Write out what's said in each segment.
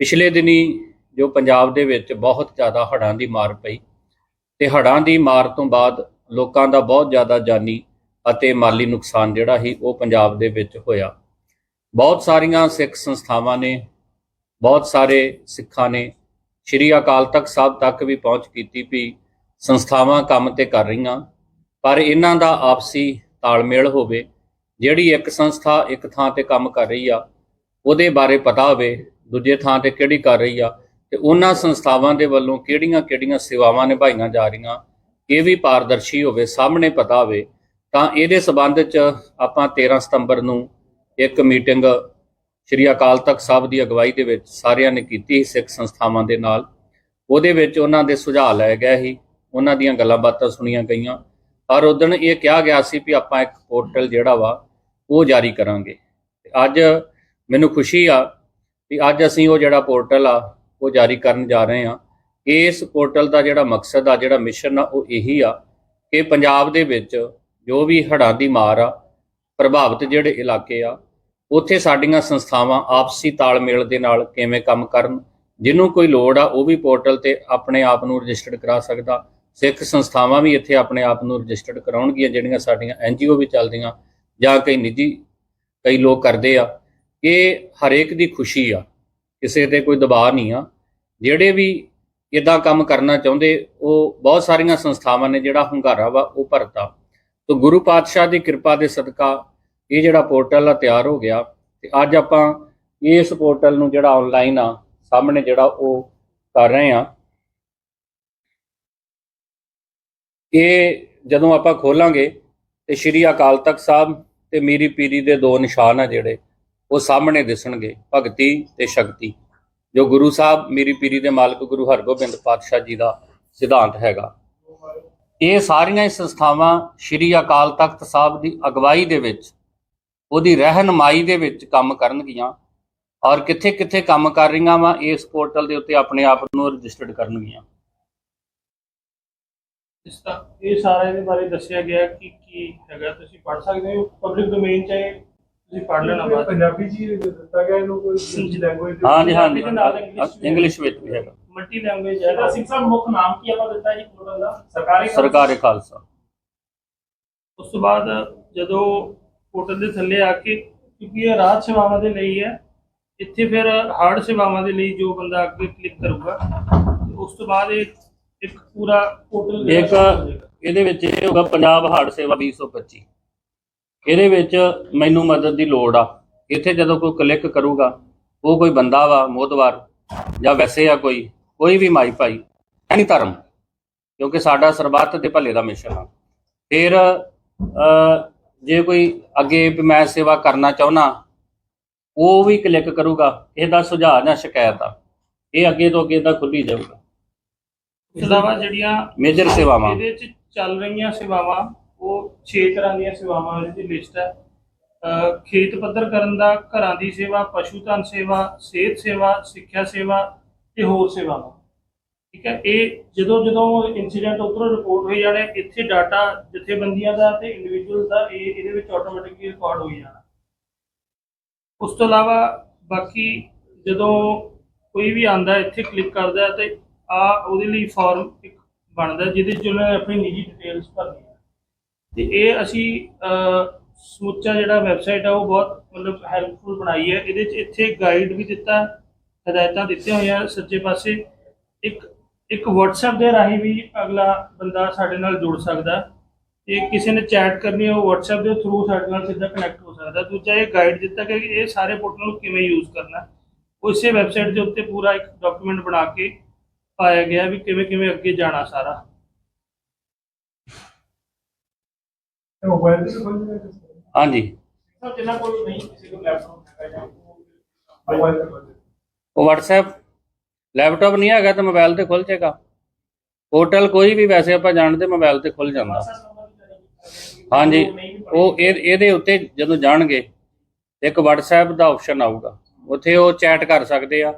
ਪਿਛਲੇ ਦਿਨੀ ਜੋ ਪੰਜਾਬ ਦੇ ਵਿੱਚ ਬਹੁਤ ਜ਼ਿਆਦਾ ਹੜ੍ਹਾਂ ਦੀ ਮਾਰ ਪਈ ਤੇ ਹੜ੍ਹਾਂ ਦੀ ਮਾਰ ਤੋਂ ਬਾਅਦ ਲੋਕਾਂ ਦਾ ਬਹੁਤ ਜ਼ਿਆਦਾ ਜਾਨੀ ਅਤੇ ਮਾਲੀ ਨੁਕਸਾਨ ਜਿਹੜਾ ਸੀ ਉਹ ਪੰਜਾਬ ਦੇ ਵਿੱਚ ਹੋਇਆ। ਬਹੁਤ ਸਾਰੀਆਂ ਸਿੱਖ ਸੰਸਥਾਵਾਂ ਨੇ, ਬਹੁਤ ਸਾਰੇ ਸਿੱਖਾਂ ਨੇ ਸ਼੍ਰੀ ਅਕਾਲ ਤਖਤ ਸਾਹਿਬ ਤੱਕ ਵੀ ਪਹੁੰਚ ਕੀਤੀ ਵੀ ਸੰਸਥਾਵਾਂ ਕੰਮ ਤੇ ਕਰ ਰਹੀਆਂ, ਪਰ ਇਹਨਾਂ ਦਾ ਆਪਸੀ ਤਾਲਮੇਲ ਹੋਵੇ, ਜਿਹੜੀ ਇੱਕ ਸੰਸਥਾ ਇੱਕ ਥਾਂ ਤੇ ਕੰਮ ਕਰ ਰਹੀ ਆ, ਉਹਦੇ ਬਾਰੇ ਪਤਾ ਹੋਵੇ ਦੂਜੇ ਥਾਂ ਤੇ ਕਿਹੜੀ ਕਰ ਰਹੀ ਆ? ਤੇ ਉਹਨਾਂ ਸੰਸਥਾਵਾਂ ਦੇ ਵੱਲੋਂ ਕਿਹੜੀਆਂ-ਕਿਹੜੀਆਂ ਸੇਵਾਵਾਂ ਨਿਭਾਈਆਂ ਜਾ ਰਹੀਆਂ? ਇਹ ਵੀ ਪਾਰਦਰਸ਼ੀ ਹੋਵੇ, ਸਾਹਮਣੇ ਪਤਾ ਹੋਵੇ, ਤਾਂ ਇਹਦੇ ਸਬੰਧ 'ਚ ਆਪਾਂ 13 ਸਤੰਬਰ ਨੂੰ ਇੱਕ ਮੀਟਿੰਗ ਸ਼੍ਰੀ ਅਕਾਲ ਤਖਤ ਸਾਹਿਬ ਦੀ ਅਗਵਾਈ ਦੇ ਵਿੱਚ ਸਾਰਿਆਂ ਨੇ ਕੀਤੀ ਸੀ ਸਿੱਖ ਸੰਸਥਾਵਾਂ ਦੇ ਨਾਲ। ਉਹਦੇ ਵਿੱਚ ਉਹਨਾਂ ਦੇ ਸੁਝਾਅ ਲਏ ਗਏ ਸੀ, ਉਹਨਾਂ ਦੀਆਂ ਗੱਲਾਂ ਬਾਤਾਂ ਸੁਣੀਆਂ ਗਈਆਂ। ਪਰ ਉਦੋਂ ਇਹ ਕਿਹਾ ਗਿਆ ਸੀ ਵੀ ਆਪਾਂ ਇੱਕ ਪੋਰਟਲ ਜਿਹੜਾ ਵਾ, ਉਹ ਜਾਰੀ ਕਰਾਂਗੇ। ਤੇ ਅੱਜ ਮੈਨੂੰ ਖੁਸ਼ੀ ਆ ਵੀ ਅੱਜ ਅਸੀਂ ਉਹ ਜਿਹੜਾ ਪੋਰਟਲ ਆ, ਉਹ ਜਾਰੀ ਕਰਨ ਜਾ ਰਹੇ ਹਾਂ। ਇਸ ਪੋਰਟਲ ਦਾ ਜਿਹੜਾ ਮਕਸਦ ਆ, ਜਿਹੜਾ ਮਿਸ਼ਨ ਆ, ਉਹ ਇਹੀ ਆ ਕਿ ਪੰਜਾਬ ਦੇ ਵਿੱਚ ਜੋ ਵੀ ਹੜ੍ਹਾਂ ਦੀ ਮਾਰ ਆ, ਪ੍ਰਭਾਵਿਤ ਜਿਹੜੇ ਇਲਾਕੇ ਆ, ਉੱਥੇ ਸਾਡੀਆਂ ਸੰਸਥਾਵਾਂ ਆਪਸੀ ਤਾਲਮੇਲ ਦੇ ਨਾਲ ਕਿਵੇਂ ਕੰਮ ਕਰਨ, ਜਿਹਨੂੰ ਕੋਈ ਲੋੜ ਆ, ਉਹ ਵੀ ਪੋਰਟਲ ਤੇ ਆਪਣੇ ਆਪ ਨੂੰ ਰਜਿਸਟਰਡ ਕਰਾ ਸਕਦਾ। ਸਿੱਖ ਸੰਸਥਾਵਾਂ ਵੀ ਇੱਥੇ ਆਪਣੇ ਆਪ ਨੂੰ ਰਜਿਸਟਰਡ ਕਰਾਉਣਗੀਆਂ, ਜਿਹੜੀਆਂ ਸਾਡੀਆਂ ਐਨਜੀਓ ਵੀ ਚੱਲਦੀਆਂ ਜਾਂ ਕਈ ਨਿੱਜੀ, ਕਈ ਲੋਕ ਕਰਦੇ ਆ। ਇਹ ਹਰੇਕ ਦੀ ਖੁਸ਼ੀ ਆ, ਕਿਸੇ ਤੇ ਕੋਈ ਦਬਾਅ ਨਹੀਂ ਆ। ਜਿਹੜੇ ਵੀ ਇਦਾਂ ਕੰਮ ਕਰਨਾ ਚਾਹੁੰਦੇ, ਉਹ ਬਹੁਤ ਸਾਰੀਆਂ ਸੰਸਥਾਵਾਂ ਨੇ ਜਿਹੜਾ ਹੁੰਗਾਰਾ ਵਾ, ਉਹ ਭਰਤਾ। ਤੋਂ ਗੁਰੂ ਪਾਤਸ਼ਾਹ ਦੀ ਕਿਰਪਾ ਦੇ ਸਦਕਾ ਇਹ ਜਿਹੜਾ ਪੋਰਟਲ ਆ, ਤਿਆਰ ਹੋ ਗਿਆ। ਤੇ ਅੱਜ ਆਪਾਂ ਇਸ ਪੋਰਟਲ ਨੂੰ ਜਿਹੜਾ ਆਨਲਾਈਨ ਆ, ਸਾਹਮਣੇ ਜਿਹੜਾ ਉਹ ਕਰ ਰਹੇ ਆ। ਇਹ ਜਦੋਂ ਆਪਾਂ ਖੋਲਾਂਗੇ, ਤੇ ਸ਼੍ਰੀ ਅਕਾਲ ਤਖਤ ਸਾਹਿਬ ਤੇ ਮੀਰੀ ਪੀਰੀ ਦੇ ਦੋ ਨਿਸ਼ਾਨ ਆ ਜਿਹੜੇ ਉਹ ਸਾਹਮਣੇ ਦਿਸਣਗੇ, ਭਗਤੀ ਤੇ ਸ਼ਕਤੀ। ਜੋ ਗੁਰੂ ਸਾਹਿਬ ਮੇਰੀ ਪੀਰੀ ਦੇ ਮਾਲਕ ਗੁਰੂ ਹਰਗੋਬਿੰਦ ਪਾਤਸ਼ਾਹ ਜੀ ਦਾ ਸਿਧਾਂਤ ਹੈਗਾ। ਇਹ ਸਾਰੀਆਂ ਹੀ ਸੰਸਥਾਵਾਂ ਸ਼੍ਰੀ ਅਕਾਲ ਤਖਤ ਸਾਹਿਬ ਦੀ ਅਗਵਾਈ ਦੇ ਵਿੱਚ, ਉਹਦੀ ਰਹਿਨਮਾਈ ਦੇ ਵਿੱਚ ਕੰਮ ਕਰਨਗੀਆਂ ਔਰ ਕਿੱਥੇ ਕਿੱਥੇ ਕੰਮ ਕਰ ਰਹੀਆਂ ਵਾ, ਇਸ ਪੋਰਟਲ ਦੇ ਉੱਤੇ ਆਪਣੇ ਆਪ ਨੂੰ ਰਜਿਸਟਰਡ ਕਰਨਗੀਆਂ। ਇਸ ਦਾ ਇਹ ਸਾਰਾ ਇਹਦੇ ਬਾਰੇ ਦੱਸਿਆ ਗਿਆ ਕਿ ਕੀ ਹੈਗਾ, ਤੁਸੀਂ ਪੜ੍ਹ ਸਕਦੇ ਹੋ? ਪਬਲਿਕ ਡੋਮੇਨ ਚ ਹੈ, ਤੁਸੀਂ ਪੜ੍ਹ ਲੈਣਾ ਬਾਅਦ। ਪੰਜਾਬੀ ਜੀ ਦਿੱਤਾ ਗਿਆ ਇਹਨੂੰ ਕੋਈ ਦੂਜੀ ਲੈਂਗੁਏਜ ਦੇ ਨਾਲ English ਵੀ ਇੰਗਲਿਸ਼ ਵਿੱਚ ਵੀ ਹੈਗਾ। ਮਲਟੀ ਲੈਂਗੁਏਜ ਹੈ। ਇਹਦਾ ਸਿੰਘ ਸਾਹਿਬ ਮੁੱਖ ਨਾਮ ਕੀ ਆਪਾਂ ਦਿੱਤਾ ਜੀ ਪੋਰਟਲ ਦਾ? ਸਰਕਾਰੀ ਸਰਕਾਰੀ ਖਾਲਸਾ। ਉਸ ਤੋਂ ਬਾਅਦ ਜਦੋਂ ਪੋਰਟਲ ਦੇ ਥੱਲੇ ਆ ਕੇ ਕਿਉਂਕਿ ਇਹ ਰਾਹਤ ਸੇਵਾਵਾਂ ਦੇ ਲਈ ਹੈ ਇੱਥੇ ਫਿਰ ਹਾਰਡ ਸੇਵਾਵਾਂ ਦੇ ਲਈ ਜੋ ਬੰਦਾ ਅੱਗੇ ਕਲਿੱਕ ਕਰੂਗਾ ਉਸ ਤੋਂ ਬਾਅਦ ਇਹ ਇੱਕ ਪੂਰਾ ਪੋਰਟਲ ਇੱਕ ਇਹਦੇ ਵਿੱਚ ਇਹ ਹੋਗਾ ਪੰਜਾਬ ਹਾਰਡ ਸੇਵਾ 2025 ਇਹਦੇ ਵਿੱਚ ਮੈਨੂੰ ਮਦਦ ਦੀ ਲੋੜ ਆ। ਇੱਥੇ ਜਦੋਂ ਕੋਈ ਕਲਿੱਕ ਕਰੂਗਾ ਉਹ ਕੋਈ ਬੰਦਾ ਵਾ ਮੋਦਵਾਰ ਜਾਂ ਵੈਸੇ ਆ ਕੋਈ ਕੋਈ ਵੀ ਮਾਈ ਭਾਈ ਐਨੀ ਧਰਮ ਕਿਉਂਕਿ ਸਾਡਾ ਸਰਬੱਤ ਦੇ ਭਲੇ ਦਾ ਮਿਸ਼ਨ ਆ। ਫਿਰ ਜੇ ਕੋਈ ਅੱਗੇ ਮੈਂ ਸੇਵਾ ਕਰਨਾ ਚਾਹੁੰਨਾ ਉਹ ਵੀ ਕਲਿੱਕ ਕਰੂਗਾ ਇਹਦਾ ਸੁਝਾਅ ਜਾਂ ਸ਼ਿਕਾਇਤ ਆ। ਇਹ ਅੱਗੇ ਤੋਂ ਅੱਗੇ ਦਾ ਖੁੱਲੀ ਜਾਊਗਾ। ਇਸ ਤੋਂ ਇਲਾਵਾ ਜਿਹੜੀਆਂ ਮੇਜਰ ਸੇਵਾਵਾਂ। ਇਹਦੇ ਵਿੱਚ ਚੱਲ ਰਹੀਆਂ ਸੇਵਾਵਾਂ ਉਹ 6 ਤਰ੍ਹਾਂ ਦੀਆਂ ਸੇਵਾਵਾਂ ਇਹਦੀ ਲਿਸਟ ਹੈ। ਖੇਤ ਪੱਧਰ ਕਰਨ ਦਾ, ਘਰਾਂ ਦੀ ਸੇਵਾ, ਪਸ਼ੂ ਧਨ ਸੇਵਾ, ਸਿਹਤ ਸੇਵਾ, ਸਿੱਖਿਆ ਸੇਵਾ ਤੇ ਹੋਰ ਸੇਵਾਵਾਂ। ਠੀਕ ਹੈ, ਇਹ ਜਦੋਂ ਜਦੋਂ ਇਨਸੀਡੈਂਟ ਉੱਧਰੋਂ ਰਿਪੋਰਟ ਹੋਈ ਜਾਣੇ, ਇੱਥੇ ਡਾਟਾ ਜਥੇਬੰਦੀਆਂ ਦਾ ਤੇ ਇੰਡੀਵਿਜੂਅਲ ਦਾ ਇਹ ਇਹਦੇ ਵਿੱਚ ਆਟੋਮੈਟਿਕਲੀ ਰਿਕਾਰਡ ਹੋਈ ਜਾਣਾ। ਉਸ ਤੋਂ ਇਲਾਵਾ ਬਾਕੀ ਜਦੋਂ ਕੋਈ ਵੀ ਆਂਦਾ ਇੱਥੇ ਕਲਿੱਕ ਕਰਦਾ ਤੇ ਆ ਉਹਦੇ ਲਈ ਫਾਰਮ ਇੱਕ ਬਣਦਾ ਜਿਹਦੇ 'ਚ ਉਹਨੇ ਆਪਣੀ ਨਿੱਜੀ ਡਿਟੇਲਸ ਭਰਨੀ ਤੇ ਇਹ ਅਸੀਂ ਸਮੁੱਚਾ ਜਿਹੜਾ ਵੈਬਸਾਈਟ ਆ, ਉਹ ਬਹੁਤ ਮਤਲਬ ਹੈਲਪਫੁਲ ਬਣਾਈ ਹੈ ਇਹਦੇ 'ਚ ਇੱਥੇ ਗਾਈਡ ਵੀ ਦਿੱਤਾ, ਹਦਾਇਤਾਂ ਦਿੱਤੀਆਂ ਹੋਈਆਂ ਸੱਜੇ ਪਾਸੇ ਇੱਕ ਇੱਕ WhatsApp ਦੇ ਰਾਹੀਂ ਵੀ ਅਗਲਾ ਬੰਦਾ ਸਾਡੇ ਨਾਲ ਜੁੜ ਸਕਦਾ ਹੈ। ਕਿਸੇ ਨੇ ਚੈਟ ਕਰਨੀ ਹੈ, ਉਹ WhatsApp ਦੇ ਥਰੂ ਸਾਡੇ ਨਾਲ ਸਿੱਧਾ ਕਨੈਕਟ ਹੋ ਸਕਦਾ ਦੂਜਾ ਇਹ ਗਾਈਡ ਦਿੱਤਾ ਕਿ ਇਹ ਸਾਰੇ ਪੋਰਟਲ ਨੂੰ ਕਿਵੇਂ ਯੂਜ਼ ਕਰਨਾ ਹੈ। ਉਹ ਇਸੇ ਵੈਬਸਾਈਟ ਦੇ ਉੱਤੇ ਪੂਰਾ ਇੱਕ ਡਾਕੂਮੈਂਟ ਬਣਾ ਕੇ ਪਾਇਆ ਗਿਆ ਵੀ ਕਿਵੇਂ ਕਿਵੇਂ ਅੱਗੇ ਜਾਣਾ ਸਾਰਾ ਮੋਬਾਈਲ ਹਾਂਜੀ। ਸਾਹਿਬ ਜਿਨ੍ਹਾਂ ਕੋਲ ਨਹੀਂ ਕਿਸੇ ਕੋਲ ਲੈਪਟਾਪ ਹੈਗਾ ਜਾਂ ਉਹ ਮੋਬਾਈਲ ਤੇ ਖੋਲ ਜਿਓ ਉਹ WhatsApp ਲੈਪਟਾਪ ਨਹੀਂ ਹੈਗਾ ਤਾਂ ਮੋਬਾਈਲ ਤੇ ਖੁੱਲ ਜਾਏਗਾ ਪੋਰਟਲ ਕੋਈ ਵੀ ਵੈਸੇ ਆਪਾਂ ਜਾਣਦੇ ਮੋਬਾਈਲ ਤੇ ਖੁੱਲ ਜਾਂਦਾ। ਹਾਂਜੀ ਉਹ ਇਹ ਇਹਦੇ ਉੱਤੇ ਜਦੋਂ ਜਾਣਗੇ ਇੱਕ WhatsApp ਦਾ ਆਪਸ਼ਨ ਆਊਗਾ। ਉੱਥੇ ਉਹ ਚੈਟ ਕਰ ਸਕਦੇ ਆ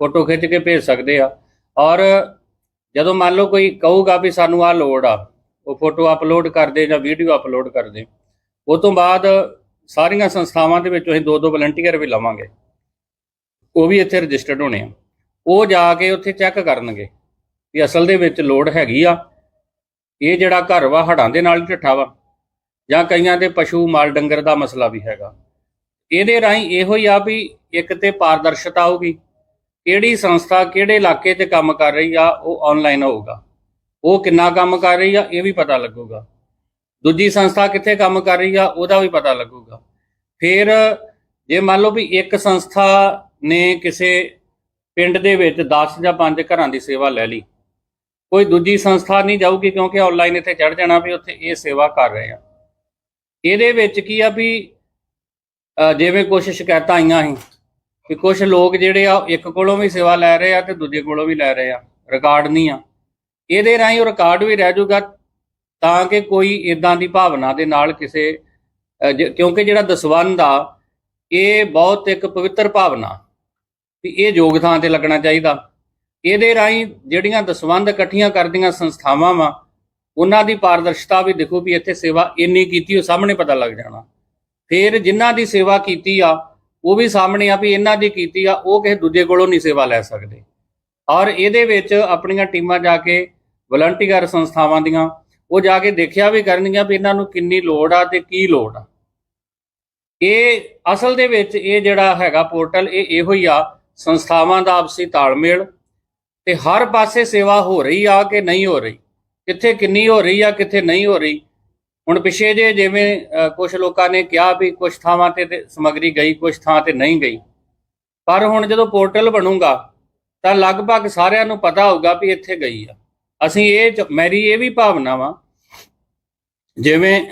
ਫੋਟੋ ਖਿੱਚ ਕੇ ਭੇਜ ਸਕਦੇ ਆ। ਔਰ ਜਦੋਂ ਮੰਨ ਲਓ ਕੋਈ ਕਹੂਗਾ ਵੀ ਸਾਨੂੰ ਆ ਲੋੜ ਆ ਉਹ ਫੋਟੋ ਅਪਲੋਡ ਕਰਦੇ ਜਾਂ ਵੀਡੀਓ ਅਪਲੋਡ ਕਰਦੇ, ਉਹ ਤੋਂ ਬਾਅਦ ਸਾਰੀਆਂ ਸੰਸਥਾਵਾਂ ਦੇ ਵਿੱਚ ਅਸੀਂ ਦੋ ਦੋ ਵਲੰਟੀਅਰ ਵੀ ਲਵਾਂਗੇ। ਉਹ ਵੀ ਇੱਥੇ ਰਜਿਸਟਰਡ ਹੋਣੇ ਆ। ਉਹ ਜਾ ਕੇ ਉੱਥੇ ਚੈੱਕ ਕਰਨਗੇ ਵੀ ਅਸਲ ਦੇ ਵਿੱਚ ਲੋੜ ਹੈਗੀ ਆ। ਇਹ ਜਿਹੜਾ ਘਰ ਵਾ ਹੜਾਂ ਦੇ ਨਾਲ ਹੀ ਢੱਠਾ ਵਾ, ਜਾਂ ਕਈਆਂ ਦੇ ਪਸ਼ੂ ਮਾਲ ਡੰਗਰ ਦਾ ਮਸਲਾ ਵੀ ਹੈਗਾ। ਇਹਦੇ ਰਾਹੀਂ ਇਹੋ ਹੀ ਆ ਵੀ ਇੱਕ ਤੇ ਪਾਰਦਰਸ਼ਤਾ ਆਊਗੀ ਕਿਹੜੀ ਸੰਸਥਾ ਕਿਹੜੇ ਇਲਾਕੇ 'ਚ ਕੰਮ ਕਰ ਰਹੀ ਆ, ਉਹ ਆਨਲਾਈਨ ਹੋਊਗਾ। ਉਹ ਕਿੰਨਾ ਕੰਮ ਕਰ ਰਹੀ ਆ, ਇਹ ਵੀ ਪਤਾ ਲੱਗੂਗਾ। ਦੂਜੀ ਸੰਸਥਾ ਕਿੱਥੇ ਕੰਮ ਕਰ ਰਹੀ ਆ, ਉਹਦਾ ਵੀ ਪਤਾ ਲੱਗੂਗਾ। ਫਿਰ ਜੇ ਮੰਨ ਲਓ ਵੀ ਇੱਕ ਸੰਸਥਾ ਨੇ ਕਿਸੇ ਪਿੰਡ ਦੇ ਵਿੱਚ 10 ਜਾਂ 5 ਘਰਾਂ ਦੀ ਸੇਵਾ ਲੈ ਲਈ, ਕੋਈ ਦੂਜੀ ਸੰਸਥਾ ਨਹੀਂ ਜਾਊਗੀ ਕਿਉਂਕਿ ਆਨਲਾਈਨ ਇੱਥੇ ਚੜ ਜਾਣਾ ਵੀ ਉੱਥੇ ਇਹ ਸੇਵਾ ਕਰ ਰਹੇ ਆ। ਇਹਦੇ ਵਿੱਚ ਕੀ ਆ ਵੀ ਜਿਵੇਂ ਕੁਝ ਸ਼ਿਕਾਇਤਾਂ ਆਈਆਂ ਸੀ ਕਿ ਕੁਝ ਲੋਕ ਜਿਹੜੇ ਆ, ਇੱਕ ਕੋਲੋਂ ਵੀ ਸੇਵਾ ਲੈ ਰਹੇ ਆ ਤੇ ਦੂਜੇ ਕੋਲੋਂ ਵੀ ਲੈ ਰਹੇ ਆ, ਰਿਕਾਰਡ ਨਹੀਂ ਆ। ਇਹਦੇ ਰਾਹੀਂ ਉਹ ਰਿਕਾਰਡ ਵੀ ਰਹਿ ਜਾਊਗਾ ਤਾਂ ਕਿ ਕੋਈ ਇਦਾਂ ਦੀ ਭਾਵਨਾ ਦੇ ਨਾਲ ਕਿਸੇ ਕਿਉਂਕਿ ਜਿਹੜਾ ਦਸਵੰਧ ਆ, ਇਹ ਬਹੁਤ ਇੱਕ ਪਵਿੱਤਰ ਭਾਵਨਾ ਵੀ ਇਹ ਯੋਗ ਥਾਂ ਤੇ ਲੱਗਣਾ ਚਾਹੀਦਾ। ਇਹਦੇ ਰਾਹੀਂ ਜਿਹੜੀਆਂ ਦਸਵੰਧ ਇਕੱਠੀਆਂ ਕਰਦੀਆਂ ਸੰਸਥਾਵਾਂ ਵਾ, ਉਹਨਾਂ ਦੀ ਪਾਰਦਰਸ਼ਤਾ ਵੀ ਦੇਖੋ ਵੀ ਇੱਥੇ ਸੇਵਾ ਇੰਨੀ ਕੀਤੀ, ਉਹ ਸਾਹਮਣੇ ਪਤਾ ਲੱਗ ਜਾਣਾ। ਫਿਰ ਜਿਨ੍ਹਾਂ ਦੀ ਸੇਵਾ ਕੀਤੀ ਆ, ਉਹ ਵੀ ਸਾਹਮਣੇ ਆ ਵੀ ਇਹਨਾਂ ਦੀ ਕੀਤੀ ਆ, ਉਹ ਕਿਸੇ ਦੂਜੇ ਕੋਲੋਂ ਨਹੀਂ ਸੇਵਾ ਲੈ ਸਕਦੇ। ਔਰ ਇਹਦੇ ਵਿੱਚ ਆਪਣੀਆਂ ਟੀਮਾਂ ਜਾ ਕੇ ਵਲੰਟੀਅਰ ਸੰਸਥਾਵਾਂ ਦੀਆਂ, ਉਹ ਜਾ ਕੇ ਦੇਖਿਆ ਵੀ ਕਰਨਗੀਆਂ ਵੀ ਇਹਨਾਂ ਨੂੰ ਕਿੰਨੀ ਲੋੜ ਆ ਤੇ ਕੀ ਲੋੜ ਆ। ਇਹ ਅਸਲ ਦੇ ਵਿੱਚ ਇਹ ਜਿਹੜਾ ਹੈਗਾ ਪੋਰਟਲ, ਇਹ ਇਹੋ ਹੀ ਆ, ਸੰਸਥਾਵਾਂ ਦਾ ਆਪਸੀ ਤਾਲਮੇਲ ਤੇ ਹਰ ਪਾਸੇ ਸੇਵਾ ਹੋ ਰਹੀ ਆ ਕਿ ਨਹੀਂ ਹੋ ਰਹੀ, ਕਿੱਥੇ ਕਿੰਨੀ ਹੋ ਰਹੀ ਆ, ਕਿੱਥੇ ਨਹੀਂ ਹੋ ਰਹੀ। ਹੁਣ ਪਿਛੇ ਜੇ ਜਿਵੇਂ ਕੁਝ ਲੋਕਾਂ ਨੇ ਕਿਹਾ ਵੀ ਕੁਝ ਥਾਵਾਂ ਤੇ ਤੇ ਸਮੱਗਰੀ ਗਈ ਕੁਝ ਥਾਂ ਤੇ ਨਹੀਂ ਗਈ। ਪਰ ਹੁਣ ਜਦੋਂ ਪੋਰਟਲ ਬਣੂਗਾ, ਤਾਂ ਲਗਭਗ ਸਾਰਿਆਂ ਨੂੰ ਪਤਾ ਹੋਊਗਾ ਵੀ ਇੱਥੇ ਗਈ ਆ। ਅਸੀਂ ਇਹ ਚ- ਮੇਰੀ ਇਹ ਵੀ ਭਾਵਨਾ ਵਾ, ਜਿਵੇਂ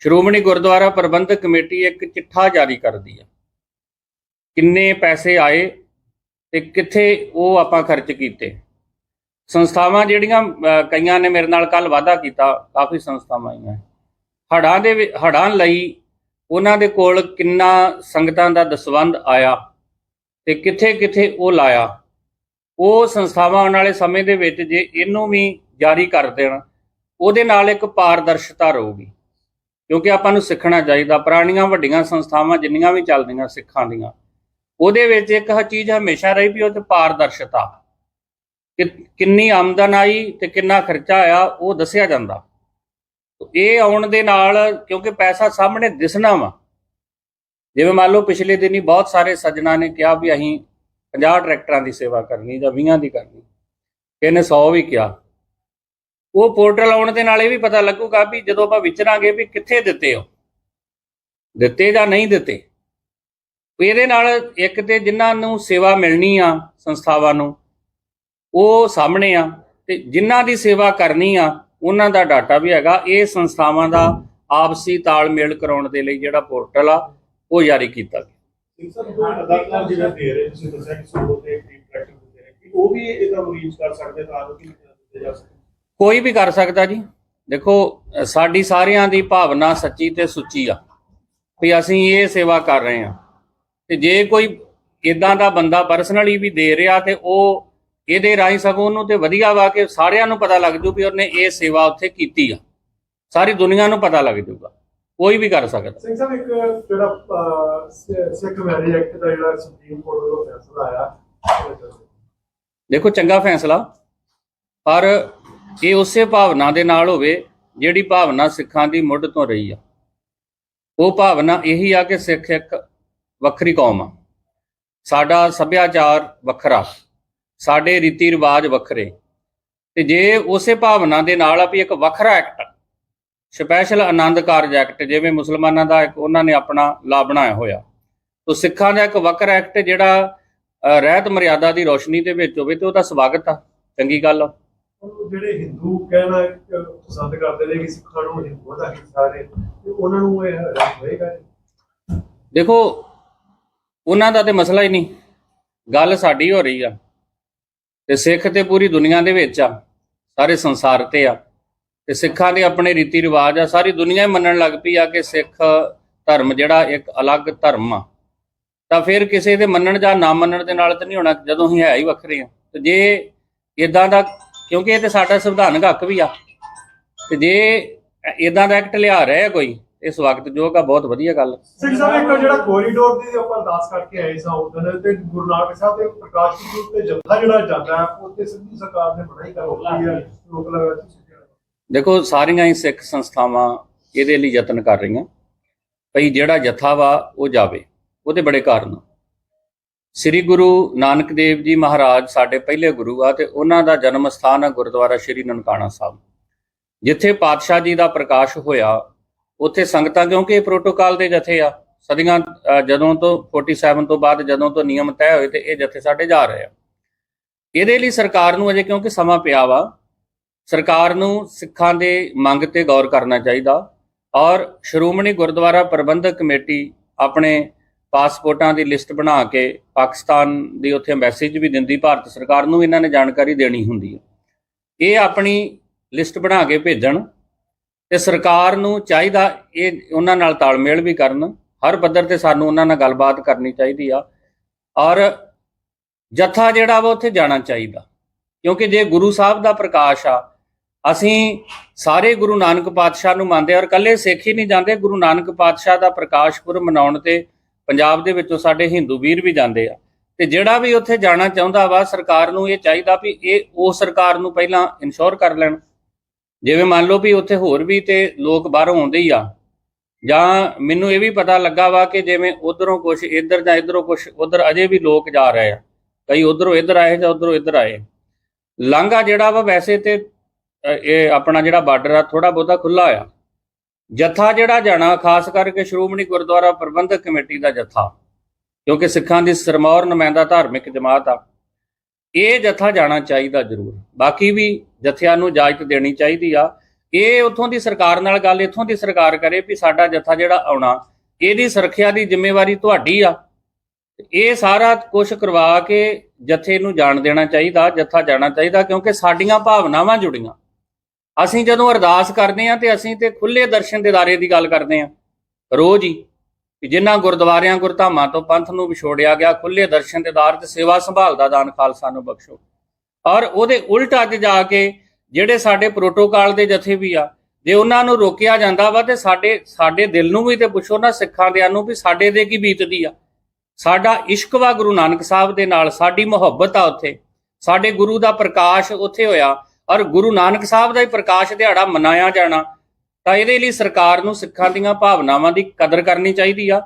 ਸ਼੍ਰੋਮਣੀ ਗੁਰਦੁਆਰਾ ਪ੍ਰਬੰਧਕ ਕਮੇਟੀ ਇੱਕ ਚਿੱਠਾ ਜਾਰੀ ਕਰਦੀ ਆ। ਕਿੰਨੇ ਪੈਸੇ ਆਏ ਤੇ ਕਿੱਥੇ ਉਹ ਆਪਾਂ ਖਰਚ ਕੀਤੇ। ਸੰਸਥਾਵਾਂ ਜਿਹੜੀਆਂ ਕਈਆਂ ਨੇ ਮੇਰੇ ਨਾਲ ਕੱਲ ਵਾਅਦਾ ਕੀਤਾ, ਕਾਫੀ ਸੰਸਥਾਵਾਂ ਆਈਆਂ। ਹੜਾਂ ਦੇ ਹੜਾਂ ਲਈ ਉਹਨਾਂ ਦੇ ਕੋਲ ਕਿੰਨਾ ਸੰਗਤਾਂ ਦਾ ਦਸਵੰਧ ਆਇਆ ਤੇ ਕਿੱਥੇ ਕਿੱਥੇ ਉਹ ਲਾਇਆ। ਉਹ ਸੰਸਥਾਵਾਂ ਆਉਣ ਵਾਲੇ ਸਮੇਂ ਦੇ ਵਿੱਚ ਜੇ ਇਹਨੂੰ ਵੀ ਜਾਰੀ ਕਰ ਦੇਣ, ਉਹਦੇ ਨਾਲ ਇੱਕ ਪਾਰਦਰਸ਼ਤਾ ਰਹੂਗੀ। ਕਿਉਂਕਿ ਆਪਾਂ ਨੂੰ ਸਿੱਖਣਾ ਚਾਹੀਦਾ, ਪੁਰਾਣੀਆਂ ਵੱਡੀਆਂ ਸੰਸਥਾਵਾਂ ਜਿੰਨੀਆਂ ਵੀ ਚੱਲਦੀਆਂ ਸਿੱਖਾਂ ਦੀਆਂ, ਉਹਦੇ ਵਿੱਚ ਇੱਕ ਚੀਜ਼ ਹਮੇਸ਼ਾ ਰਹੀ ਵੀ ਉਹ ਤੇ ਪਾਰਦਰਸ਼ਤਾ। ਕਿੰਨੀ ਆਮਦਨ ਆਈ ਤੇ ਕਿੰਨਾ ਖਰਚਾ ਆਇਆ, ਉਹ ਦੱਸਿਆ ਜਾਂਦਾ। ਇਹ ਆਉਣ ਦੇ ਨਾਲ ਕਿਉਂਕਿ ਪੈਸਾ ਸਾਹਮਣੇ ਦਿਸਣਾ ਵਾ। ਜਿਵੇਂ ਮੰਨ ਲਓ ਪਿਛਲੇ ਦਿਨੀ ਬਹੁਤ ਸਾਰੇ ਸੱਜਣਾ ਨੇ ਕਿਹਾ ਵੀ ਅਸੀਂ 50 ਟਰੈਕਟਰਾਂ ਦੀ ਸੇਵਾ ਕਰਨੀ ਜਾਂ 20 ਦੀ ਕਰਨੀ। ਇਹਨੇ 100 ਵੀ ਕਿਹਾ। ਉਹ ਪੋਰਟਲ ਆਉਣ ਦੇ ਨਾਲ ਇਹ ਵੀ ਪਤਾ ਲੱਗੂਗਾ ਵੀ ਜਦੋਂ ਆਪਾਂ ਵਿਚਰਾਂਗੇ ਵੀ ਕਿੱਥੇ ਦਿੱਤੇ ਹੋ ਦਿੱਤੇ ਜਾਂ ਨਹੀਂ ਦਿੱਤੇ। ਇਹਦੇ ਨਾਲ ਇੱਕ ਤੇ ਜਿਨ੍ਹਾਂ ਨੂੰ ਸੇਵਾ ਮਿਲਣੀ ਆ ਸੰਸਥਾਵਾਂ ਨੂੰ, ਉਹ ਸਾਹਮਣੇ ਆ ਤੇ ਜਿਨ੍ਹਾਂ ਦੀ ਸੇਵਾ ਕਰਨੀ ਆ, ਉਹਨਾਂ ਦਾ ਡਾਟਾ ਵੀ ਹੈਗਾ। ਇਹ ਸੰਸਥਾਵਾਂ ਦਾ ਆਪਸੀ ਤਾਲਮੇਲ ਕਰਾਉਣ ਦੇ ਲਈ ਜਿਹੜਾ ਪੋਰਟਲ ਆ, ਉਹ ਜਾਰੀ ਕੀਤਾ ਗਿਆ। ਕੋਈ ਵੀ ਕਰ ਸਕਦਾ ਜੀ। ਦੇਖੋ, ਸਾਡੀ ਸਾਰਿਆਂ ਦੀ ਭਾਵਨਾ ਸੱਚੀ ਤੇ ਸੁੱਚੀ ਆ ਵੀ ਅਸੀਂ ਇਹ ਸੇਵਾ ਕਰ ਰਹੇ ਹਾਂ। ਤੇ ਜੇ ਕੋਈ ਇਦਾਂ ਦਾ ਬੰਦਾ ਪਰਸਨਲੀ ਵੀ ਦੇ ਰਿਹਾ ਤੇ ਉਹ ਇਹਦੇ ਰਾਹੀਂ ਸਗੋਂ ਉਹਨੂੰ ਤੇ ਵਧੀਆ ਵਾ ਕਿ ਸਾਰਿਆਂ ਨੂੰ ਪਤਾ ਲੱਗ ਜੂ ਵੀ ਉਹਨੇ ਇਹ ਸੇਵਾ ਉੱਥੇ ਕੀਤੀ ਆ। ਸਾਰੀ ਦੁਨੀਆ ਨੂੰ ਪਤਾ ਲੱਗ ਜੂਗਾ। ਕੋਈ ਵੀ ਕਰ ਸਕਦਾ। ਸਿੰਘ ਸਾਹਿਬ ਇੱਕ ਜਿਹੜਾ ਸਿੱਖ ਮੈਰਿਜ ਐਕਟ ਦਾ ਜਿਹੜਾ ਸੁਪਰੀਮ ਕੋਰਟ ਵੱਲੋਂ ਫੈਸਲਾ ਆਇਆ ਦੇਖੋ ਚੰਗਾ ਫੈਸਲਾ ਪਰ ਇਹ ਉਸੇ ਭਾਵਨਾ ਦੇ ਨਾਲ ਹੋਵੇ ਜਿਹੜੀ ਭਾਵਨਾ ਸਿੱਖਾਂ ਦੀ ਮੁੱਢ ਤੋਂ ਰਹੀ ਆ। ਉਹ ਭਾਵਨਾ ਇਹੀ ਆ ਕਿ ਸਿੱਖ ਇੱਕ ਵੱਖਰੀ ਕੌਮ ਆ। ਸਾਡਾ ਸੱਭਿਆਚਾਰ ਵੱਖਰਾ ਸਾਡੇ ਰੀਤੀ ਰਿਵਾਜ ਵੱਖਰੇ। ਤੇ ਜੇ ਉਸੇ ਭਾਵਨਾ ਦੇ ਨਾਲ ਆ ਵੀ ਇੱਕ ਵੱਖਰਾ act special Anand Karaj act ਜਿਵੇਂ ਮੁਸਲਮਾਨਾਂ ਦਾ ਇੱਕ ਉਹਨਾਂ ਨੇ ਆਪਣਾ ਲਾ ਬਣਾਇਆ ਹੋਇਆ। ਤੋ ਸਿੱਖਾਂ ਦਾ ਇੱਕ ਵੱਖਰਾ ਐਕਟ ਜਿਹੜਾ ਰਹਿਤ ਮਰਿਆਦਾ ਦੀ ਰੋਸ਼ਨੀ ਦੇ ਵਿੱਚ ਹੋਵੇ ਤੇ ਉਹਦਾ ਸਵਾਗਤ ਆ। ਚੰਗੀ ਗੱਲ ਆ। ਉਹ ਜਿਹੜੇ ਹਿੰਦੂ ਕਹਿਣਾ ਅਹ, ਪਸੰਦ ਕਰਦੇ ਨੇ ਕਿ ਸਿੱਖਾਂ ਨੂੰ ਹਿੰਦੂਆਂ ਦਾ ਹਿੱਸਾ ਨੇ ਤੇ ਉਹਨਾਂ ਨੂੰ ਇਹ ਹਰਾਮ ਹੋਏਗਾ ਨਹੀਂ। ਦੇਖੋ ਉਹਨਾਂ ਦਾ ਤੇ ਮਸਲਾ ਹੀ ਨਹੀਂ। ਗੱਲ ਸਾਡੀ ਹੋ ਰਹੀ ਆ। ਤੇ ਸਿੱਖ ਤੇ ਪੂਰੀ ਦੁਨੀਆ ਦੇ ਵਿੱਚ ਆ। ਸਾਰੇ ਸੰਸਾਰ ਤੇ ਆ। ਤੇ ਸਿੱਖਾਂ ਦੇ ਆਪਣੇ ਰੀਤੀ ਰਿਵਾਜ ਆ ਸਾਰੀ ਦੁਨੀਆ ਹੀ ਮੰਨਣ ਲੱਗ ਪਈ ਆ ਕਿ ਸਿੱਖ ਧਰਮ ਜਿਹੜਾ ਇੱਕ ਅਲੱਗ ਧਰਮ ਆ। ਤਾਂ ਫਿਰ ਕਿਸੇ ਦੇ ਮੰਨਣ ਜਾਂ ਨਾ ਮੰਨਣ ਦੇ ਨਾਲ ਤਾਂ ਨਹੀਂ ਹੋਣਾ ਜਦੋਂ ਅਸੀਂ ਹੈ ਹੀ ਵੱਖਰੇ ਆ। ਤੇ ਜੇ ਇਦਾਂ ਦਾ ਕਿਉਂਕਿ ਇਹ ਤੇ ਸਾਡਾ ਸੰਵਿਧਾਨਕ ਹੱਕ ਵੀ ਆ ਤੇ ਜੇ ਇਦਾਂ ਦਾ ਐਕਟ ਲਿਆ ਰਿਹਾ ਕੋਈ ਇਹ ਸਵਾਗਤਯੋਗ ਆ ਬਹੁਤ ਵਧੀਆ ਗੱਲ। ਸਿੰਘ ਸਾਹਿਬ ਇੱਕ ਜਿਹੜਾ ਕੋਰੀਡੋਰ ਦੀ ਆਪਾਂ ਅਰਦਾਸ ਕਰਕੇ ਆਏ ਸਾਂ ਉਦੋਂ ਤੇ ਗੁਰੂ ਨਾਨਕ ਸਾਹਿਬ ਦੇ ਪ੍ਰਕਾਸ਼ ਪੁਰਬ ਤੇ ਜਥਾ ਜਿਹੜਾ ਜਾਂਦਾ ਹੈ ਉੱਤੇ ਸਿੱਧੀ ਸਰਕਾਰ ਨੇ ਬਣਾਈ ਕਰ। ਹੈ ਰੋਕ ਲਗਾ ਦੇਖੋ, ਸਾਰੀਆਂ ਹੀ ਸਿੱਖ ਸੰਸਥਾਵਾਂ ਇਹਦੇ ਲਈ ਯਤਨ ਕਰ ਰਹੀਆਂ। ਭਈ ਜਿਹੜਾ ਜਥਾ ਵਾ, ਉਹ ਜਾਵੇ। ਉਹਦੇ ਬੜੇ ਕਾਰਨ ਆ। ਸ੍ਰੀ ਗੁਰੂ ਨਾਨਕ ਦੇਵ ਜੀ ਮਹਾਰਾਜ ਸਾਡੇ ਪਹਿਲੇ ਗੁਰੂ ਆ ਤੇ ਉਹਨਾਂ ਦਾ ਜਨਮ ਸਥਾਨ ਹੈ ਗੁਰਦੁਆਰਾ ਸ੍ਰੀ ਨਨਕਾਣਾ ਸਾਹਿਬ। ਜਿੱਥੇ ਪਾਤਸ਼ਾਹ ਜੀ ਦਾ ਪ੍ਰਕਾਸ਼ ਹੋਇਆ, ਉੱਥੇ ਸੰਗਤਾਂ ਕਿਉਂਕਿ ਇਹ ਪ੍ਰੋਟੋਕਾਲ ਦੇ ਜਥੇ ਆ, ਸਦੀਆਂ ਜਦੋਂ ਤੋਂ 47 ਤੋਂ ਬਾਅਦ ਜਦੋਂ ਤੋਂ ਨਿਯਮ ਤੈਅ ਹੋਏ ਤੇ ਇਹ ਜਥੇ ਸਾਡੇ ਜਾ ਰਹੇ ਆ। ਇਹਦੇ ਲਈ ਸਰਕਾਰ ਨੂੰ ਅਜੇ ਕਿਉਂਕਿ ਸਮਾਂ ਪਿਆ ਵਾ ਸਰਕਾਰ ਨੂੰ ਸਿੱਖਾਂ ਦੇ ਮੰਗ ਤੇ ਗੌਰ ਕਰਨਾ ਚਾਹੀਦਾ ਔਰ ਸ਼੍ਰੋਮਣੀ ਗੁਰਦੁਆਰਾ ਪ੍ਰਬੰਧਕ ਕਮੇਟੀ ਆਪਣੇ ਪਾਸਪੋਰਟਾਂ ਦੀ ਲਿਸਟ ਬਣਾ ਕੇ ਪਾਕਿਸਤਾਨ ਦੀ ਉੱਥੇ ਮੈਸੇਜ ਵੀ ਦਿੰਦੀ, ਭਾਰਤ ਸਰਕਾਰ ਨੂੰ ਇਹਨਾਂ ਨੇ ਜਾਣਕਾਰੀ ਦੇਣੀ ਹੁੰਦੀ ਹੈ। ਇਹ ਆਪਣੀ ਲਿਸਟ ਬਣਾ ਕੇ ਭੇਜਣ ਤੇ ਸਰਕਾਰ ਨੂੰ ਚਾਹੀਦਾ ਇਹ ਉਹਨਾਂ ਨਾਲ ਤਾਲਮੇਲ ਵੀ ਕਰਨ, ਹਰ ਪੱਧਰ ਤੇ ਸਾਨੂੰ ਉਹਨਾਂ ਨਾਲ ਗੱਲਬਾਤ ਕਰਨੀ ਚਾਹੀਦੀ ਆ ਔਰ ਜਥਾ ਜਿਹੜਾ ਵਾ ਉੱਥੇ ਜਾਣਾ ਚਾਹੀਦਾ। ਕਿਉਂਕਿ ਜੇ ਗੁਰੂ ਸਾਹਿਬ ਦਾ ਪ੍ਰਕਾਸ਼ ਆ ਅਸੀਂ ਸਾਰੇ ਗੁਰੂ ਨਾਨਕ ਪਾਤਸ਼ਾਹ ਨੂੰ ਮੰਨਦੇ ਹਾਂ ਔਰ ਕੱਲੇ ਸਿੱਖ ਹੀ ਨਹੀਂ ਜਾਂਦੇ। ਗੁਰੂ ਨਾਨਕ ਪਾਤਸ਼ਾਹ ਦਾ ਪ੍ਰਕਾਸ਼ ਪੁਰਬ ਮਨਾਉਣ ਤੇ ਪੰਜਾਬ ਦੇ ਵਿੱਚੋਂ ਸਾਡੇ ਹਿੰਦੂ ਵੀਰ ਵੀ ਜਾਂਦੇ ਆ। ਤੇ ਜਿਹੜਾ ਵੀ ਉੱਥੇ ਜਾਣਾ ਚਾਹੁੰਦਾ ਵਾ, ਸਰਕਾਰ ਨੂੰ ਇਹ ਚਾਹੀਦਾ ਵੀ ਇਹ ਉਹ ਸਰਕਾਰ ਨੂੰ ਪਹਿਲਾਂ ਇਨਸ਼ੋਰ ਕਰ ਲੈਣ। ਜਿਵੇਂ ਮੰਨ ਲਓ ਵੀ ਉੱਥੇ ਹੋਰ ਵੀ ਤੇ ਲੋਕ ਬਾਹਰੋਂ ਆਉਂਦੇ ਹੀ ਆ। ਜਾਂ ਮੈਨੂੰ ਇਹ ਵੀ ਪਤਾ ਲੱਗਾ ਵਾ ਕਿ ਜਿਵੇਂ ਉਧਰੋਂ ਕੁਝ ਇੱਧਰ ਜਾਂ ਇੱਧਰੋਂ ਕੁਝ ਉਧਰ ਅਜੇ ਵੀ ਲੋਕ ਜਾ ਰਹੇ ਆ। ਕਈ ਉਧਰੋਂ ਇੱਧਰ ਆਏ ਜਾਂ ਉਧਰੋਂ ਇੱਧਰ ਆਏ। ਲਾਂਘਾ ਜਿਹੜਾ ਵਾ ਵੈਸੇ ਤੇ ਇਹ ਆਪਣਾ ਜਿਹੜਾ ਬਾਰਡਰ ਆ ਥੋੜਾ ਬਹੁਤਾ ਖੁੱਲਾ ਆ ਜਥਾ ਜਿਹੜਾ ਜਾਣਾ, ਖਾਸ ਕਰਕੇ ਸ਼੍ਰੋਮਣੀ ਗੁਰਦੁਆਰਾ ਪ੍ਰਬੰਧਕ ਕਮੇਟੀ ਦਾ ਜਥਾ, ਕਿਉਂਕਿ ਸਿੱਖਾਂ ਦੀ ਸਰਮੌਰ ਨੁਮਾਇੰਦਾ ਧਾਰਮਿਕ ਜਮਾਤ ਆ, ਇਹ ਜਥਾ ਜਾਣਾ ਚਾਹੀਦਾ ਜ਼ਰੂਰ। ਬਾਕੀ ਵੀ ਜਥਿਆਂ ਨੂੰ ਇਜਾਜ਼ਤ ਦੇਣੀ ਚਾਹੀਦੀ ਆ। ਇਹ ਉਥੋਂ ਦੀ ਸਰਕਾਰ ਨਾਲ ਗੱਲ, ਇਥੋਂ ਦੀ ਸਰਕਾਰ ਕਰੇ ਵੀ ਸਾਡਾ ਜਥਾ ਜਿਹੜਾ ਆਉਣਾ, ਇਹਦੀ ਸੁਰੱਖਿਆ ਦੀ ਜ਼ਿੰਮੇਵਾਰੀ ਤੁਹਾਡੀ ਆ। ਇਹ ਸਾਰਾ ਕੁਝ ਕਰਵਾ ਕੇ ਜਥੇ ਨੂੰ ਜਾਣ ਦੇਣਾ ਚਾਹੀਦਾ, ਜਥਾ ਜਾਣਾ ਚਾਹੀਦਾ, ਕਿਉਂਕਿ ਸਾਡੀਆਂ ਭਾਵਨਾਵਾਂ ਜੁੜੀਆਂ। ਅਸੀਂ ਜਦੋਂ ਅਰਦਾਸ ਕਰਦੇ ਹਾਂ ਤੇ ਅਸੀਂ ਤੇ ਖੁੱਲੇ ਦਰਸ਼ਨ ਦੇਦਾਰੇ ਦੀ ਗੱਲ ਕਰਦੇ ਹਾਂ। ਰੋਜ਼ ਹੀ ਕਿ ਜਿਨ੍ਹਾਂ ਗੁਰਦੁਆਰਿਆਂ, ਗੁਰਧਾਮਾਂ ਤੋਂ ਪੰਥ ਨੂੰ ਵਿਛੋੜਿਆ ਗਿਆ ਖੁੱਲੇ ਦਰਸ਼ਨ ਦਿਦਾਰ ਤੇ ਸੇਵਾ ਸੰਭਾਲ ਦਾ ਦਾਨ ਖਾਲਸਾ ਨੂੰ ਬਖਸ਼ੋ। ਔਰ ਉਹਦੇ ਉਲਟ ਅੱਜ ਜਾ ਕੇ ਜਿਹੜੇ ਸਾਡੇ ਪ੍ਰੋਟੋਕਾਲ ਦੇ ਜਥੇ ਵੀ ਆ, ਜੇ ਉਹਨਾਂ ਨੂੰ ਰੋਕਿਆ ਜਾਂਦਾ ਵਾ ਤੇ ਸਾਡੇ ਸਾਡੇ ਦਿਲ ਨੂੰ ਵੀ ਤੇ ਪੁੱਛੋ ਨਾ, ਸਿੱਖਾਂ ਦਿਆਂ ਨੂੰ ਵੀ ਸਾਡੇ ਦੇ ਕੀ ਬੀਤਦੀ ਆ। ਸਾਡਾ ਇਸ਼ਕ ਵਾ ਗੁਰੂ ਨਾਨਕ ਸਾਹਿਬ ਦੇ ਨਾਲ, ਸਾਡੀ ਮੁਹੱਬਤ ਆ ਉੱਥੇ। ਸਾਡੇ ਗੁਰੂ ਦਾ ਪ੍ਰਕਾਸ਼ ਉੱਥੇ ਹੋਇਆ। ਔਰ ਗੁਰੂ ਨਾਨਕ ਸਾਹਿਬ ਦਾ ਹੀ ਪ੍ਰਕਾਸ਼ ਦਿਹਾੜਾ ਮਨਾਇਆ ਜਾਣਾ, ਤਾਂ ਇਹਦੇ ਲਈ ਸਰਕਾਰ ਨੂੰ ਸਿੱਖਾਂ ਦੀਆਂ ਭਾਵਨਾਵਾਂ ਦੀ ਕਦਰ ਕਰਨੀ ਚਾਹੀਦੀ ਆ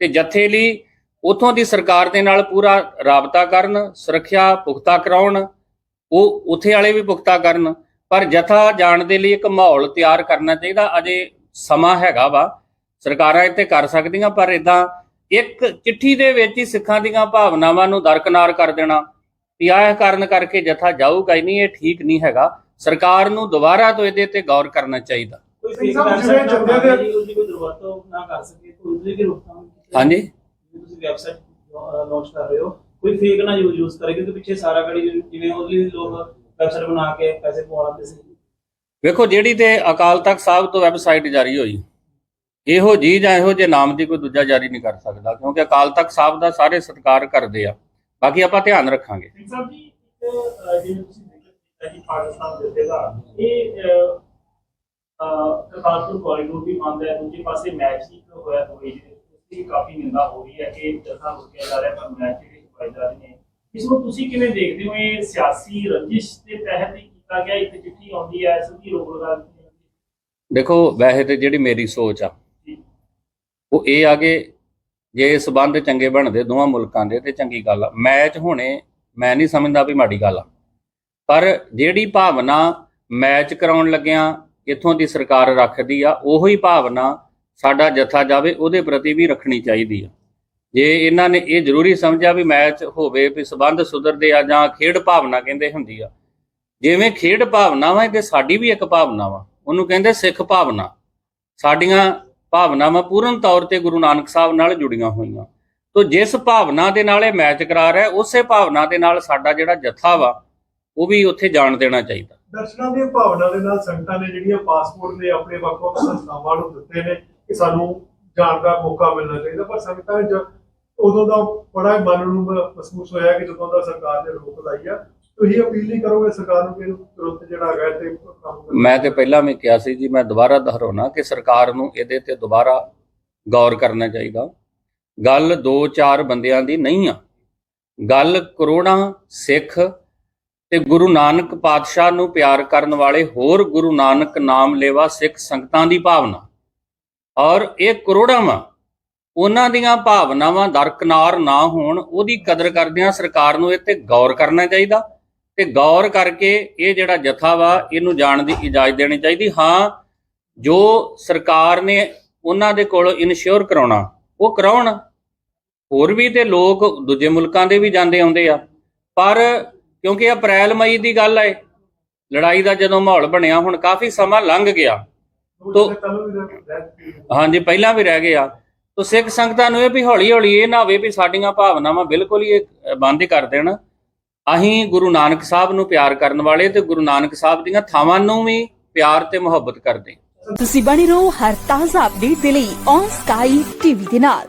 ਤੇ ਜਥੇ ਲਈ ਉਥੋਂ ਦੀ ਸਰਕਾਰ ਦੇ ਨਾਲ ਪੂਰਾ ਰਾਬਤਾ ਕਰਨ, ਸੁਰੱਖਿਆ ਪੁਖਤਾ ਕਰਾਉਣ, ਉਹ ਉਥੇ ਵਾਲੇ ਵੀ ਪੁਖਤਾ ਕਰਨ, ਪਰ ਜਥਾ ਜਾਣ ਦੇ ਲਈ ਇੱਕ ਮਾਹੌਲ ਤਿਆਰ ਕਰਨਾ ਚਾਹੀਦਾ, ਅਜੇ ਸਮਾਂ ਹੈਗਾ ਵਾ, ਸਰਕਾਰਾਂ ਇੱਥੇ ਕਰ ਸਕਦੀਆਂ, ਪਰ ਇਦਾਂ ਇੱਕ ਚਿੱਠੀ ਦੇ ਵਿੱਚ ਹੀ ਸਿੱਖਾਂ ਦੀਆਂ ਭਾਵਨਾਵਾਂ ਨੂੰ ਦਰਕਨਾਰ ਕਰ ਦੇਣਾ ਵੀ ਆਹ ਕਾਰਨ ਕਰਕੇ ਜਥਾ ਜਾਊਗਾ ਹੀ ਨਹੀਂ ਇਹ ਠੀਕ ਨਹੀਂ ਹੈਗਾ। ਸਰਕਾਰ ਨੂੰ ਦੁਬਾਰਾ ਤੋਂ ਇਹਦੇ ਤੇ ਗੌਰ ਕਰਨਾ ਚਾਹੀਦਾ। ਕੋਈ ਸਿੰਘ ਫੇਕ ਸਾਹਿਬ, ਜਿਵੇਂ ਵੈਬਸਾਈਟ ਜੰਦੇ ਦੇ- ਦੀ ਉਸਦੀ ਕੋਈ ਦੁਰਵਰਤੋਂ ਨਾ ਕਰ ਸਕੇ ਕੋਈ ਉਸਦੀ ਵੀ ਰੋਕਥਾਮ ਕੀਤੀ। ਹਾਂਜੀ। ਜਿਵੇਂ ਤੁਸੀਂ ਵੈਬਸਾਈਟ ਲਾਂਚ ਕਰ ਰਹੇ ਹੋ ਕੋਈ ਫੇਕ ਨਾ ਯੂਜ਼ ਯੂਜ਼ ਕਰੇ ਕਿਉਂਕਿ ਪਿੱਛੇ ਸਾਰਾ ਗੜੀ ਜਿਵੇਂ ਉਹਦੇ ਲਈ ਲੋਕ ਵੈਬਸਾਈਟ ਬਣਾ ਕੇ ਪੈਸੇ ਪਵਾਉਂਦੇ ਸੀ। ਵੇਖੋ ਜਿਹੜੀ ਤੇ ਅਕਾਲ ਤਖਤ ਸਾਹਿਬ ਤੋਂ ਵੈਬਸਾਈਟ ਜਾਰੀ ਹੋਈ ਇਹੋ ਜੀ ਜਾਂ ਇਹੋ ਜੇ ਨਾਮ ਦੀ ਕੋਈ ਦੂਜਾ ਜਾਰੀ ਨਹੀਂ ਕਰ ਸਕਦਾ ਕਿਉਂਕਿ ਅਕਾਲ ਤਖਤ ਸਾਹਿਬ ਦਾ ਸਾਰੇ ਸਤਿਕਾਰ ਕਰਦੇ ਆ। ਬਾਕੀ ਆਪਾਂ ਧਿਆਨ ਰੱਖਾਂਗੇ। ਸਿੰਘ ਸਾਹਿਬ ਜੀ ਇੱਕ ਅਹ, ਜਿਵੇਂ ਤੁਸੀਂ ਜ਼ਿਕਰ ਕੀਤਾ ਕਿ ਪਾਕਿਸਤਾਨ ਦੇ ਦਾ ਇਹ ਅਹ, ਅਹ, ਕਰਤਾਰਪੁਰ ਕੋਰੀਡੋਰ ਵੀ ਬੰਦ ਹੈ ਦੂਜੇ ਪਾਸੇ ਮੈਚ ਹੀ ਇੱਕ ਹੋਇਆ ਦੁਬਈ ਦੇ ਵਿੱਚ ਉਸ ਦੀ ਕਾਫੀ ਨਿੰਦਾ ਹੋ ਰਹੀ ਹੈ ਕਿ ਜਥਾ ਰੁਕਿਆ ਜਾ ਰਿਹਾ ਪਰ ਮੈਚ ਜਿਹੜੇ ਹੋਏ ਜਾ ਰਹੇ ਨੇ। ਇਸ ਨੂੰ ਤੁਸੀਂ ਕਿਵੇਂ ਦੇਖਦੇ ਹੋ? ਇਹ ਸਿਆਸੀ ਰੰਜਿਸ਼ ਦੇ ਤਹਿਤ ਹੀ ਕੀਤਾ ਗਿਆ ਇੱਕ ਚਿੱਠੀ ਆਉਂਦੀ ਹੈ ਸਿੱਧੀ ਰੋਕ ਲਗਾ ਦਿੱਤੀ ਜਾਂਦੀ ਹੈ। ਦੇਖੋ ਵੈਸੇ ਤੇ ਜਿਹੜੀ ਮੇਰੀ ਸੋਚ ਆ। ਉਹ ਇਹ ਆ ਕਿ ਜੇ ਸਬੰਧ ਚੰਗੇ ਬਣਦੇ, ਦੋਵਾਂ ਮੁਲਕਾਂ ਦੇ, ਤੇ ਚੰਗੀ ਗੱਲ ਆ। ਮੈਚ ਹੋਣੇ, ਮੈਂ ਨਹੀਂ ਸਮਝਦਾ ਵੀ ਮਾੜੀ ਗੱਲ ਆ। ਪਰ ਜਿਹੜੀ ਭਾਵਨਾ ਮੈਚ ਕਰਾਉਣ ਲੱਗਿਆਂ ਇਥੋਂ ਦੀ ਸਰਕਾਰ ਰੱਖਦੀ ਆ, ਉਹੀ ਭਾਵਨਾ ਸਾਡਾ ਜਥਾ ਜਾਵੇ, ਉਹਦੇ ਪ੍ਰਤੀ ਵੀ ਰੱਖਣੀ ਚਾਹੀਦੀ ਆ। ਜੇ ਇਹਨਾਂ ਨੇ ਇਹ ਜ਼ਰੂਰੀ ਸਮਝਿਆ ਵੀ ਮੈਚ ਹੋਵੇ, ਵੀ ਸਬੰਧ ਸੁਧਰਦੇ ਆ ਜਾਂ ਖੇਡ ਭਾਵਨਾ ਕਹਿੰਦੇ ਹੁੰਦੀ ਆ, ਜਿਵੇਂ ਖੇਡ ਭਾਵਨਾ ਵਾ ਤੇ ਸਾਡੀ ਵੀ ਇੱਕ ਭਾਵਨਾ ਵਾ। ਉਹਨੂੰ ਕਹਿੰਦੇ ਸਿੱਖ ਭਾਵਨਾ। ਸਾਡੀਆਂ ਭਾਵਨਾਵਾਂ ਪੂਰਨ ਤੌਰ ਤੇ ਗੁਰੂ ਨਾਨਕ ਸਾਹਿਬ ਨਾਲ ਜੁੜੀਆਂ ਹੋਈਆਂ। ਤੋਂ ਜਿਸ ਭਾਵਨਾ ਦੇ ਨਾਲ ਇਹ ਮੈਚ ਕਰਾ ਰਿਹਾ ਉਸੇ ਭਾਵਨਾ ਦੇ ਨਾਲ ਸਾਡਾ ਜਿਹੜਾ ਜਥਾ ਵਾ, ਉਹ ਵੀ ਉੱਥੇ ਜਾਣ ਦੇਣਾ ਚਾਹੀਦਾ। ਦਰਸ਼ਨਾਂ ਦੀ ਭਾਵਨਾ ਦੇ ਨਾਲ ਸੰਗਤਾਂ ਨੇ ਜਿਹੜੀਆਂ ਪਾਸਪੋਰਟ ਨੇ, ਆਪਣੇ ਵੱਖ-ਵੱਖ ਸੰਸਥਾਵਾਂ ਨੂੰ ਦਿੱਤੇ ਨੇ, ਕਿ ਸਾਨੂੰ ਜਾਣ ਦਾ ਮੌਕਾ ਮਿਲਣਾ ਚਾਹੀਦਾ। ਪਰ ਸੰਗਤਾਂ ਵਿੱਚ ਉਦੋਂ ਦਾ ਬੜਾ ਮਨ ਨੂੰ ਮਹਿਸੂਸ ਹੋਇਆ ਕਿ ਜਦੋਂ ਦਾ ਸਰਕਾਰ ਨੇ ਰੋਕ ਲਾਈ ਆ ਤੁਸੀਂ ਅਪੀਲ ਨਹੀਂ ਕਰੋਗੇ ਸਰਕਾਰ ਨੂੰ ਕਿ ਇਹਨੂੰ ਤੁਰੰਤ ਜਿਹੜਾ ਹੈਗਾ ਤੇ ਕੰਮ ਕਰੋ? ਮੈਂ ਤੇ ਪਹਿਲਾਂ ਵੀ ਕਿਹਾ ਸੀ ਜੀ, ਮੈਂ ਦੁਬਾਰਾ ਦੁਹਰਾਉਣਾ ਕਿ ਸਰਕਾਰ ਨੂੰ ਇਹਦੇ ਤੇ ਦੁਬਾਰਾ ਗੌਰ ਕਰਨਾ ਚਾਹੀਦਾ। ਗੱਲ 2-4 ਬੰਦਿਆਂ ਦੀ ਨਹੀਂ ਆ। ਗੱਲ ਕਰੋੜਾਂ ਸਿੱਖ ਤੇ ਗੁਰੂ ਨਾਨਕ ਪਾਤਸ਼ਾਹ ਨੂੰ ਪਿਆਰ ਕਰਨ ਵਾਲੇ ਹੋਰ ਗੁਰੂ ਨਾਨਕ ਨਾਮ ਲੇਵਾ ਸਿੱਖ ਸੰਗਤਾਂ ਦੀ ਭਾਵਨਾ। ਔਰ ਇਹ ਕਰੋੜਾਂ ਵਾ। ਉਹਨਾਂ ਦੀਆਂ ਭਾਵਨਾਵਾਂ ਦਰਕਨਾਰ ਨਾ ਹੋਣ, ਉਹਦੀ ਕਦਰ ਕਰਦਿਆਂ ਸਰਕਾਰ ਨੂੰ ਇਹ ਤੇ ਗੌਰ ਕਰਨਾ ਚਾਹੀਦਾ। ਤੇ ਗੌਰ ਕਰਕੇ ਇਹ ਜਿਹੜਾ ਜਥਾ ਵਾ ਇਹਨੂੰ ਜਾਣ ਦੀ ਇਜਾਜ਼ਤ ਦੇਣੀ ਚਾਹੀਦੀ। ਹਾਂ ਜੋ ਸਰਕਾਰ ਨੇ ਉਹਨਾਂ ਦੇ ਕੋਲ ਇਨਸ਼ੋਰ ਕਰਾਉਣਾ ਉਹ ਕਰਾਉਣ। ਹੋਰ ਵੀ ਤੇ ਲੋਕ ਦੂਜੇ ਮੁਲਕਾਂ ਦੇ ਵੀ ਜਾਂਦੇ ਆਉਂਦੇ ਆ। ਪਰ ਕਿਉਂਕਿ ਅਪ੍ਰੈਲ ਮਈ ਦੀ ਗੱਲ ਹੈ ਲੜਾਈ ਦਾ ਜਦੋਂ ਮਾਹੌਲ ਬਣਿਆ ਹੁਣ ਕਾਫੀ ਸਮਾਂ ਲੰਘ ਗਿਆ। ਤੋ- ਹਾਂਜੀ ਪਹਿਲਾਂ ਵੀ ਰਹਿ ਗਏ ਆ ਤੋ ਸਿੱਖ ਸੰਗਤਾਂ ਨੂੰ ਇਹ ਵੀ ਹੌਲੀ ਹੌਲੀ ਇਹ ਨਾ ਹੋਵੇ ਵੀ ਸਾਡੀਆਂ ਭਾਵਨਾਵਾਂ ਬਿਲਕੁਲ ਹੀ ਬੰਦ ਹੀ ਕਰ ਦੇਣ। ਅਸੀਂ ਗੁਰੂ ਨਾਨਕ ਸਾਹਿਬ ਨੂੰ ਪਿਆਰ ਕਰਨ ਵਾਲੇ ਤੇ ਗੁਰੂ ਨਾਨਕ ਸਾਹਿਬ ਦੀਆਂ ਥਾਵਾਂ ਨੂੰ ਵੀ ਪਿਆਰ ਤੇ ਮੁਹੱਬਤ ਕਰਦੇ ਤੁਸੀਂ ਬਣੇ ਰਹੋ ਹਰ ਤਾਜ਼ਾ ਅਪਡੇਟ ਦੇ ਲਈ ਔਨ ਸਕਾਈ ਟੀਵੀ ਦੇ ਨਾਲ।